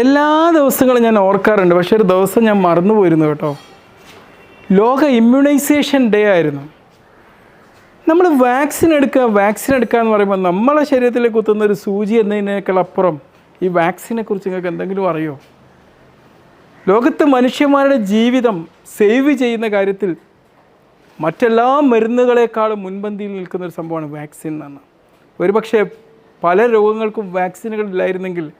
എല്ലാ ദിവസങ്ങളും ഞാൻ ഓർക്കാറുണ്ട്. പക്ഷെ ഒരു ദിവസം ഞാൻ മറന്നു പോയിരുന്നു കേട്ടോ. ലോക ഇമ്മ്യൂണൈസേഷൻ ഡേ ആയിരുന്നു. നമ്മൾ വാക്സിൻ എടുക്കുക വാക്സിൻ എടുക്കുക എന്ന് പറയുമ്പോൾ നമ്മളെ ശരീരത്തിൽ കുത്തുന്ന ഒരു സൂചി എന്നതിനേക്കാൾ അപ്പുറം ഈ വാക്സിനെ കുറിച്ച് നിങ്ങൾക്ക് എന്തെങ്കിലും അറിയോ? ലോകത്ത് മനുഷ്യന്മാരുടെ ജീവിതം സേവ് ചെയ്യുന്ന കാര്യത്തിൽ മറ്റെല്ലാ മരുന്നുകളെക്കാളും മുൻപന്തിയിൽ നിൽക്കുന്ന ഒരു സംഭവമാണ് വാക്സിൻ എന്നാണ്. ഒരുപക്ഷെ പല രോഗങ്ങൾക്കും വാക്സിനുകൾ ഇല്ലായിരുന്നെങ്കിൽ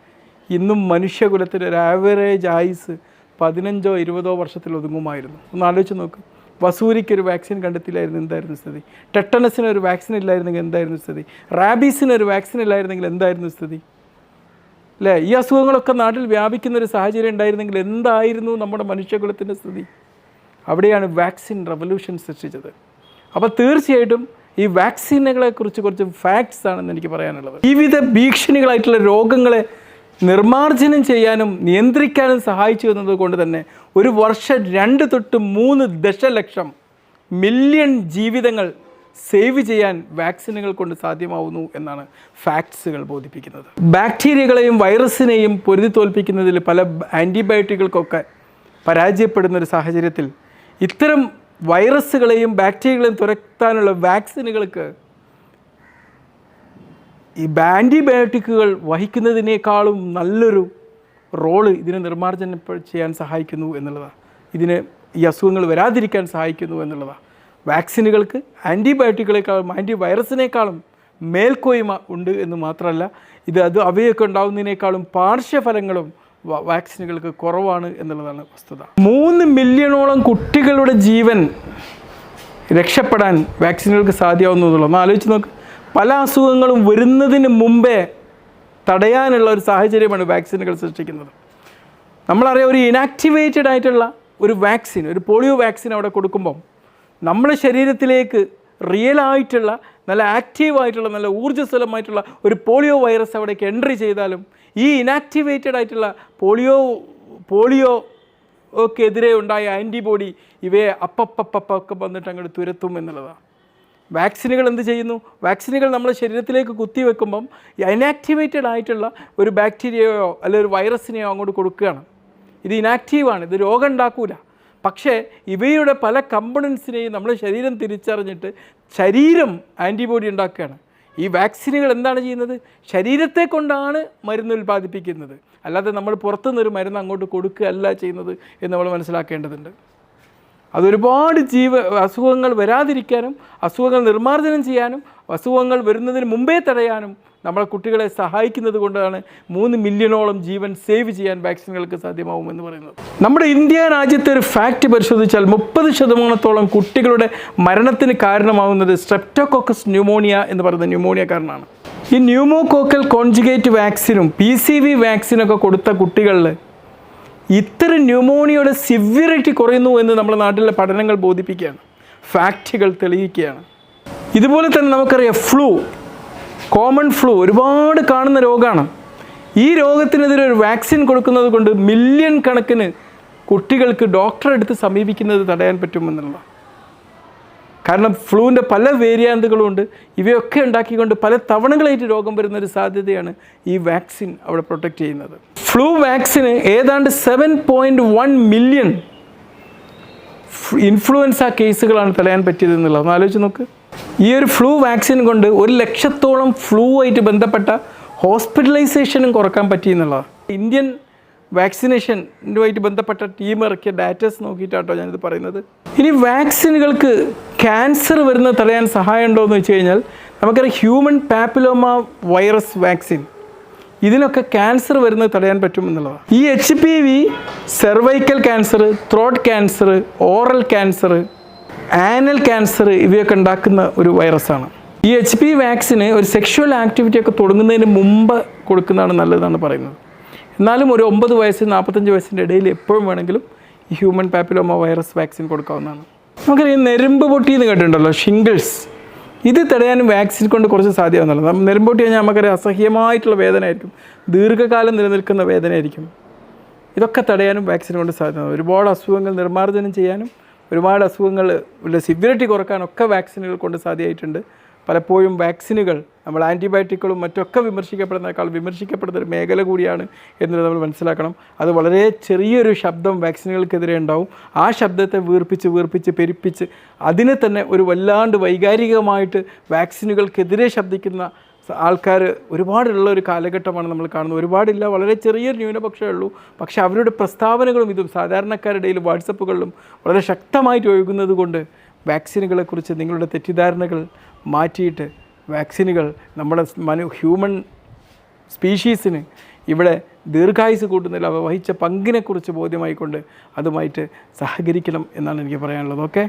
ഇന്നും മനുഷ്യകുലത്തിന്റെ ഒരു ആവറേജ് ആയുസ് പതിനഞ്ചോ ഇരുപതോ വർഷത്തിൽ ഒതുങ്ങുമായിരുന്നു. ഒന്ന് ആലോചിച്ച് നോക്ക്. വസൂരിക്ക് ഒരു വാക്സിൻ കണ്ടെത്തിയില്ലായിരുന്നു എന്തായിരുന്നു സ്ഥിതി? ടെട്ടനസിന് ഒരു വാക്സിൻ ഇല്ലായിരുന്നെങ്കിൽ എന്തായിരുന്നു സ്ഥിതി? റാബീസിന് ഒരു വാക്സിൻ ഇല്ലായിരുന്നെങ്കിൽ എന്തായിരുന്നു സ്ഥിതി? അല്ലേ ഈ അസുഖങ്ങളൊക്കെ നാട്ടിൽ വ്യാപിക്കുന്ന ഒരു സാഹചര്യം ഉണ്ടായിരുന്നെങ്കിൽ എന്തായിരുന്നു നമ്മുടെ മനുഷ്യകുലത്തിന്റെ സ്ഥിതി? അവിടെയാണ് വാക്സിൻ റവല്യൂഷൻ സൃഷ്ടിച്ചത്. അപ്പോൾ തീർച്ചയായിട്ടും ഈ വാക്സിനുകളെക്കുറിച്ച് കുറച്ച് ഫാക്ട്സ് ആണെന്ന് എനിക്ക് പറയാനുള്ളത്. വിവിധ ഭീഷണികളായിട്ടുള്ള രോഗങ്ങളെ നിർമ്മാർജനം ചെയ്യാനും നിയന്ത്രിക്കാനും സഹായിച്ചു എന്നത് കൊണ്ട് തന്നെ ഒരു വർഷം രണ്ട് തൊട്ട് മൂന്ന് ദശലക്ഷം മില്യൺ ജീവിതങ്ങൾ സേവ് ചെയ്യാൻ വാക്സിനുകൾ കൊണ്ട് സാധ്യമാവുന്നു എന്നാണ് ഫാക്ട്സുകൾ ബോധിപ്പിക്കുന്നത്. ബാക്ടീരിയകളെയും വൈറസിനെയും പൊരുതി തോൽപ്പിക്കുന്നതിൽ പല ആന്റിബയോട്ടിക്കുകൾക്കൊക്കെ പരാജയപ്പെടുന്ന ഒരു സാഹചര്യത്തിൽ ഇത്തരം വൈറസുകളെയും ബാക്ടീരിയകളെയും തുരത്താനുള്ള വാക്സിനുകൾക്ക് ഈ ആന്റിബയോട്ടിക്കുകൾ വഹിക്കുന്നതിനേക്കാളും നല്ലൊരു റോൾ ഇതിനെ നിർമ്മാർജനം ചെയ്യാൻ സഹായിക്കുന്നു എന്നുള്ളതാണ് ഇതിന് ഈ അസുഖങ്ങൾ വരാതിരിക്കാൻ സഹായിക്കുന്നു എന്നുള്ളതാണ് വാക്സിനുകൾക്ക് ആന്റിബയോട്ടിക്കുകളെക്കാളും ആന്റി വൈറസിനേക്കാളും മേൽക്കോയ്മ ഉണ്ട് എന്ന് മാത്രമല്ല ഇത് അത് അവയൊക്കെ ഉണ്ടാകുന്നതിനേക്കാളും പാർശ്വഫലങ്ങളും വാക്സിനുകൾക്ക് കുറവാണ് എന്നുള്ളതാണ് വസ്തുത. മൂന്ന് മില്യണോളം കുട്ടികളുടെ ജീവൻ രക്ഷപ്പെടാൻ വാക്സിനുകൾക്ക് സാധ്യമാവുന്നതുള്ളൂ ഒന്ന് ആലോചിച്ച് നോക്ക്. പല അസുഖങ്ങളും വരുന്നതിന് മുമ്പേ തടയാനുള്ള ഒരു സാഹചര്യമാണ് വാക്സിനുകൾ സൃഷ്ടിക്കുന്നത്. നമ്മളറിയാം ഒരു ഇനാക്ടിവേറ്റഡ് ആയിട്ടുള്ള ഒരു വാക്സിൻ ഒരു പോളിയോ വാക്സിൻ അവിടെ കൊടുക്കുമ്പം നമ്മുടെ ശരീരത്തിലേക്ക് റിയൽ ആയിട്ടുള്ള നല്ല ആക്റ്റീവായിട്ടുള്ള നല്ല ഊർജസ്വലമായിട്ടുള്ള ഒരു പോളിയോ വൈറസ് അവിടേക്ക് എൻട്രി ചെയ്താലും ഈ ഇനാക്ടിവേറ്റഡ് ആയിട്ടുള്ള പോളിയോ പോളിയോ ഒക്കെ എതിരെ ഉണ്ടായ ആന്റിബോഡി ഇവയെ അപ്പപ്പപ്പൊക്കെ വന്നിട്ട് അങ്ങോട്ട് തുരത്തും എന്നുള്ളതാണ്. വാക്സിനുകൾ എന്ത് ചെയ്യുന്നു? വാക്സിനുകൾ നമ്മുടെ ശരീരത്തിലേക്ക് കുത്തിവെക്കുമ്പം ഇനാക്ടിവേറ്റഡ് ആയിട്ടുള്ള ഒരു ബാക്ടീരിയയോ അല്ലെങ്കിൽ ഒരു വൈറസിനെയോ അങ്ങോട്ട് കൊടുക്കുകയാണ്. ഇത് ഇനാക്റ്റീവാണ് ഇത് രോഗം ഉണ്ടാക്കൂല. പക്ഷേ ഇവയുടെ പല കമ്പണൻസിനെയും നമ്മുടെ ശരീരം തിരിച്ചറിഞ്ഞിട്ട് ശരീരം ആന്റിബോഡി ഉണ്ടാക്കുകയാണ്. ഈ വാക്സിനുകൾ എന്താണ് ചെയ്യുന്നത്? ശരീരത്തെ കൊണ്ടാണ് മരുന്ന് ഉൽപ്പാദിപ്പിക്കുന്നത്. അല്ലാതെ നമ്മൾ പുറത്തുനിന്നൊരു മരുന്ന് അങ്ങോട്ട് കൊടുക്കുകയല്ല ചെയ്യുന്നത് എന്ന് നമ്മൾ മനസ്സിലാക്കേണ്ടതുണ്ട്. അതൊരുപാട് ജീവ അസുഖങ്ങൾ വരാതിരിക്കാനും അസുഖങ്ങൾ നിർമ്മാർജനം ചെയ്യാനും അസുഖങ്ങൾ വരുന്നതിന് മുമ്പേ തടയാനും നമ്മളെ കുട്ടികളെ സഹായിക്കുന്നത് കൊണ്ടാണ് മൂന്ന് മില്യണോളം ജീവൻ സേവ് ചെയ്യാൻ വാക്സിനുകൾക്ക് സാധ്യമാവുമെന്ന് പറയുന്നത്. നമ്മുടെ ഇന്ത്യ രാജ്യത്തെ ഒരു ഫാക്റ്റ് പരിശോധിച്ചാൽ മുപ്പത് ശതമാനത്തോളം കുട്ടികളുടെ മരണത്തിന് കാരണമാകുന്നത് സ്ട്രെപ്റ്റോകോക്കസ് ന്യൂമോണിയ എന്ന് പറയുന്ന ന്യൂമോണിയ കാരണമാണ് ഈ ന്യൂമോകോക്കൽ കോൺജുഗേറ്റ് വാക്സിനും പി സി വി വാക്സിനൊക്കെ കൊടുത്ത കുട്ടികളിൽ ഇത്തരം ന്യൂമോണിയയുടെ സിവിയറിറ്റി കുറയുന്നു എന്ന് നമ്മുടെ നാട്ടിലെ പഠനങ്ങൾ ബോധിപ്പിക്കുകയാണ്. ഫാക്റ്റുകൾ തെളിയിക്കുകയാണ്. ഇതുപോലെ തന്നെ നമുക്കറിയാം ഫ്ലൂ കോമൺ ഫ്ലൂ ഒരുപാട് കാണുന്ന രോഗമാണ് ഈ രോഗത്തിനെതിരെ ഒരു വാക്സിൻ കൊടുക്കുന്നത് കൊണ്ട് മില്യൺ കണക്കിന് കുട്ടികൾക്ക് ഡോക്ടറെ അടുത്ത് സമീപിക്കുന്നത് തടയാൻ പറ്റുമെന്നുള്ള കാരണം ഫ്ലൂവിന്റെ പല വേരിയാന്തുകളുണ്ട് ഇവയൊക്കെ ഉണ്ടാക്കിക്കൊണ്ട് പല തവണകളായിട്ട് രോഗം വരുന്ന ഒരു സാധ്യതയാണ് ഈ വാക്സിൻ അവിടെ പ്രൊട്ടക്റ്റ് ചെയ്യുന്നത്. ഫ്ലൂ വാക്സിന് ഏതാണ്ട് seven point one million influenza കേസുകളാണ് തടയാൻ പറ്റിയത് എന്നുള്ളത് ഒന്ന് ആലോചിച്ച് നോക്ക്. ഈ ഒരു ഫ്ലൂ വാക്സിൻ കൊണ്ട് ഒരു ലക്ഷത്തോളം ഫ്ലൂ ആയിട്ട് ബന്ധപ്പെട്ട ഹോസ്പിറ്റലൈസേഷനും കുറയ്ക്കാൻ പറ്റി എന്നുള്ളതാണ്. ഇന്ത്യൻ വാക്സിനേഷനുമായിട്ട് ബന്ധപ്പെട്ട ടീം ഇറക്കിയ ഡാറ്റസ് നോക്കിയിട്ടാട്ടോ ഞാനിത് പറയുന്നത്. ഇനി വാക്സിനുകൾക്ക് ക്യാൻസർ വരുന്ന തടയാൻ സഹായമുണ്ടോ എന്ന് വെച്ച് കഴിഞ്ഞാൽ നമുക്കറിയാം ഹ്യൂമൻ പാപ്പിലോമ വൈറസ് വാക്സിൻ ഇതിനൊക്കെ ക്യാൻസർ വരുന്നത് തടയാൻ പറ്റുമെന്നുള്ളതാണ് ഈ H P V cervical cancer throat cancer oral cancer anal cancer ഇവയൊക്കെ ഉണ്ടാക്കുന്ന ഒരു വൈറസാണ് ഈ എച്ച് പി വാക്സിന് ഒരു സെക്ഷുവൽ ആക്ടിവിറ്റി ഒക്കെ തുടങ്ങുന്നതിന് മുമ്പ് കൊടുക്കുന്നതാണ് നല്ലതെന്നാണ് പറയുന്നത്. എന്നാലും ഒരു ഒമ്പത് വയസ്സ് നാൽപ്പത്തഞ്ച് വയസ്സിന്റെ ഇടയിൽ എപ്പോഴും വേണമെങ്കിലും ഈ ഹ്യൂമൻ പാപ്പിലോമ വൈറസ് വാക്സിൻ കൊടുക്കാവുന്നതാണ്. നമുക്കറിയാം നെരുമ്പ് പൊട്ടി എന്ന് കേട്ടിട്ടുണ്ടല്ലോ ഷിംഗിൾസ് ഇത് തടയാനും വാക്സിൻ കൊണ്ട് കുറച്ച് സാധ്യമാകുന്നുള്ളൂ നെരുമ്പ് പൊട്ടി കഴിഞ്ഞാൽ നമുക്കറിയാം അസഹ്യമായിട്ടുള്ള വേദനയായിരിക്കും. ദീർഘകാലം നിലനിൽക്കുന്ന വേദനയായിരിക്കും. ഇതൊക്കെ തടയാനും വാക്സിൻ കൊണ്ട് സാധ്യമാണ്. ഒരുപാട് അസുഖങ്ങൾ നിർമ്മാർജനം ചെയ്യാനും ഒരുപാട് അസുഖങ്ങൾ സിവിയറിറ്റി കുറക്കാനൊക്കെ വാക്സിനുകൾ കൊണ്ട് സാധ്യമായിട്ടുണ്ട്. പലപ്പോഴും വാക്സിനുകൾ നമ്മൾ ആന്റിബയോട്ടിക്കുകളും മറ്റൊക്കെ വിമർശിക്കപ്പെടുന്നതിനേക്കാൾ വിമർശിക്കപ്പെടുന്ന ഒരു മേഖല കൂടിയാണ് എന്നുള്ളത് നമ്മൾ മനസ്സിലാക്കണം. അത് വളരെ ചെറിയൊരു ശബ്ദം വാക്സിനുകൾക്കെതിരെ ഉണ്ടാവും. ആ ശബ്ദത്തെ വീർപ്പിച്ച് വീർപ്പിച്ച് പെരുപ്പിച്ച് അതിനെ തന്നെ ഒരു വല്ലാണ്ട് വൈകാരികമായിട്ട് വാക്സിനുകൾക്കെതിരെ ശബ്ദിക്കുന്ന ആൾക്കാർ ഒരുപാടുള്ള ഒരു കാലഘട്ടമാണ് നമ്മൾ കാണുന്നത്. ഒരുപാടില്ല വളരെ ചെറിയൊരു ന്യൂനപക്ഷമേ ഉള്ളൂ. പക്ഷേ അവരുടെ പ്രസ്താവനകളും ഇതും സാധാരണക്കാരുടെ വാട്സപ്പുകളിലും വളരെ ശക്തമായിട്ട് ഒഴുകുന്നത് കൊണ്ട് വാക്സിനുകളെക്കുറിച്ച് നിങ്ങളുടെ തെറ്റിദ്ധാരണകൾ മാറ്റിയിട്ട് വാക്സിനുകൾ നമ്മുടെ മനു ഹ്യൂമൻ സ്പീഷീസിന് ഇവിടെ ദീർഘായുസ് കൂട്ടുന്നതിൽ അവ വഹിച്ച പങ്കിനെക്കുറിച്ച് ബോധ്യമായിക്കൊണ്ട് അതുമായിട്ട് സഹകരിക്കണം എന്നാണ് എനിക്ക് പറയാനുള്ളത്. ഓക്കെ